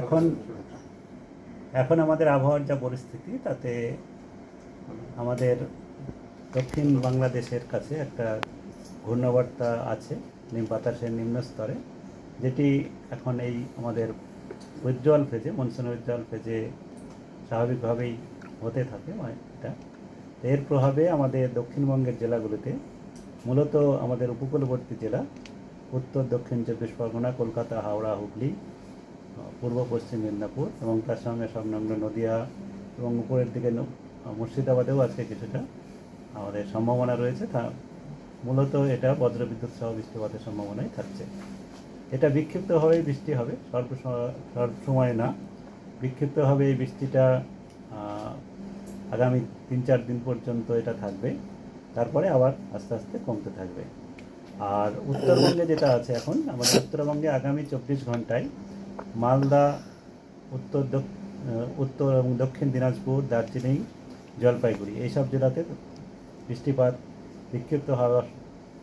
এখন এখন আমাদের আবহাওয়ার যা পরিস্থিতি, তাতে আমাদের দক্ষিণ বাংলাদেশের কাছে একটা ঘূর্ণাবর্তা আছে, নিম বাতাসের নিম্ন স্তরে, যেটি এখন এই আমাদের উজ্জ্বল ফেজে, মনসুন উজ্জ্বল ফেজে স্বাভাবিকভাবেই হতে থাকে এটা। এর প্রভাবে আমাদের দক্ষিণবঙ্গের জেলাগুলিতে মূলত আমাদের উপকূলবর্তী জেলা, উত্তর, দক্ষিণ চব্বিশ পরগনা, কলকাতা, হাওড়া, হুগলি পূর্ব পশ্চিম মেদিনীপুর এবং তার সঙ্গে সংলগ্ন নদিয়া এবং উপরের দিকে মুর্শিদাবাদেও আজকে কিছুটা আমাদের সম্ভাবনা রয়েছে। তা মূলত এটা বজ্রবিদ্যুৎ সহ বৃষ্টিপাতের সম্ভাবনাই থাকছে। এটা বিক্ষিপ্তভাবে বৃষ্টি হবে সর্ব সময় না। বিক্ষিপ্তভাবে এই বৃষ্টিটা আগামী তিন চার দিন পর্যন্ত এটা থাকবে। তারপরে আবার আস্তে আস্তে কমতে থাকবে। আর উত্তরবঙ্গে যেটা আছে এখন, আমাদের উত্তরবঙ্গে আগামী চব্বিশ ঘন্টায় মালদা, উত্তর উত্তর এবং দক্ষিণ দিনাজপুর, দার্জিলিং, জলপাইগুড়ি এইসব জেলাতে বৃষ্টিপাত বিক্ষিপ্ত হওয়ার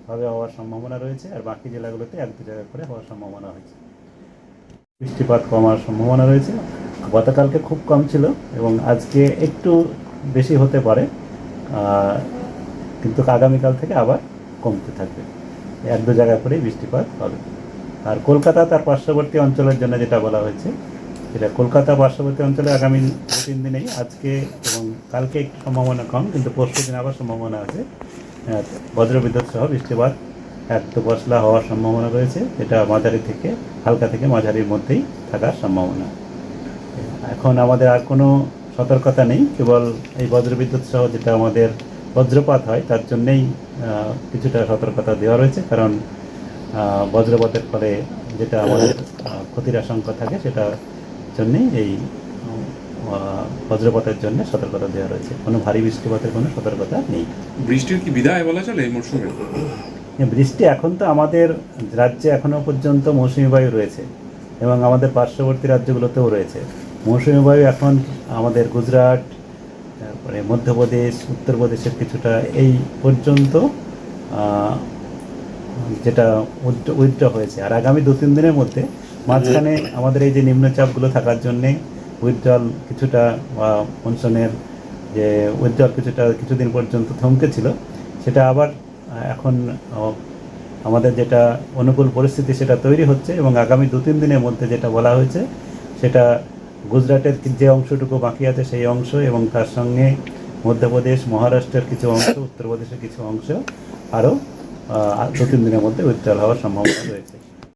ভাবে হওয়ার সম্ভাবনা রয়েছে আর বাকি জেলাগুলোতে এক দু জায়গা করে হওয়ার সম্ভাবনা হয়েছে বৃষ্টিপাত কমার সম্ভাবনা রয়েছে। গতকালকে খুব কম ছিল এবং আজকে একটু বেশি হতে পারে কিন্তু আগামীকাল থেকে আবার কমতে থাকবে। এক দু জায়গা করেই বৃষ্টিপাত হবে। আর কলকাতা তার পার্শ্ববর্তী অঞ্চলের জন্য যেটা বলা হয়েছে, সেটা কলকাতা পার্শ্ববর্তী অঞ্চলে আগামী দু তিন দিনেই, আজকে এবং কালকে একটু সম্ভাবনা কম, কিন্তু পরশু দিন আবার সম্ভাবনা আছে। বজ্রবিদ্যুৎ সহ বৃষ্টিপাত দু পশলা হওয়ার সম্ভাবনা রয়েছে এটা মাঝারি থেকে, হালকা থেকে মাঝারির মধ্যেই থাকার সম্ভাবনা। এখন আমাদের আর কোনো সতর্কতা নেই, কেবল এই বজ্রবিদ্যুৎ সহ যেটা আমাদের বজ্রপাত হয়, তার জন্যেই কিছুটা সতর্কতা দেওয়া রয়েছে, কারণ বজ্রপাতের ফলে যেটা আমাদের ক্ষতির আশঙ্কা থাকে সেটা জন্যেই এই বজ্রপাতের জন্য সতর্কতা দেওয়া রয়েছে। কোনো ভারী বৃষ্টিপাতের কোনো সতর্কতা নেই। বৃষ্টির কি বিদায় বলা চলে এই মরশুমে? বৃষ্টি এখন তো আমাদের রাজ্যে এখনও পর্যন্ত মৌসুমি বায়ু রয়েছে এবং আমাদের পার্শ্ববর্তী রাজ্যগুলোতেও রয়েছে। মৌসুমি বায়ু এখন আমাদের গুজরাট তারপরে মধ্যপ্রদেশ উত্তরপ্রদেশের কিছুটা এই পর্যন্ত যেটা উইথড্র হয়েছে। আর আগামী দু তিন দিনের মধ্যে মাঝখানে আমাদের এই যে নিম্নচাপগুলো থাকার জন্যে উইথড্রল কিছুটা, বা মনসুনের যে উইথড্রল কিছুটা কিছুদিন পর্যন্ত থমকে ছিল, সেটা আবার এখন আমাদের যেটা অনুকূল পরিস্থিতি সেটা তৈরি হচ্ছে এবং আগামী দু তিন দিনের মধ্যে যেটা বলা হয়েছে, সেটা গুজরাটের যে অংশটুকু বাকি আছে সেই অংশ এবং তার সঙ্গে মধ্যপ্রদেশ, মহারাষ্ট্রের কিছু অংশ, উত্তরপ্রদেশের কিছু অংশ আরও দু তিন দিনের মধ্যে উজ্জ্বল হওয়ার সম্ভাবনা রয়েছে।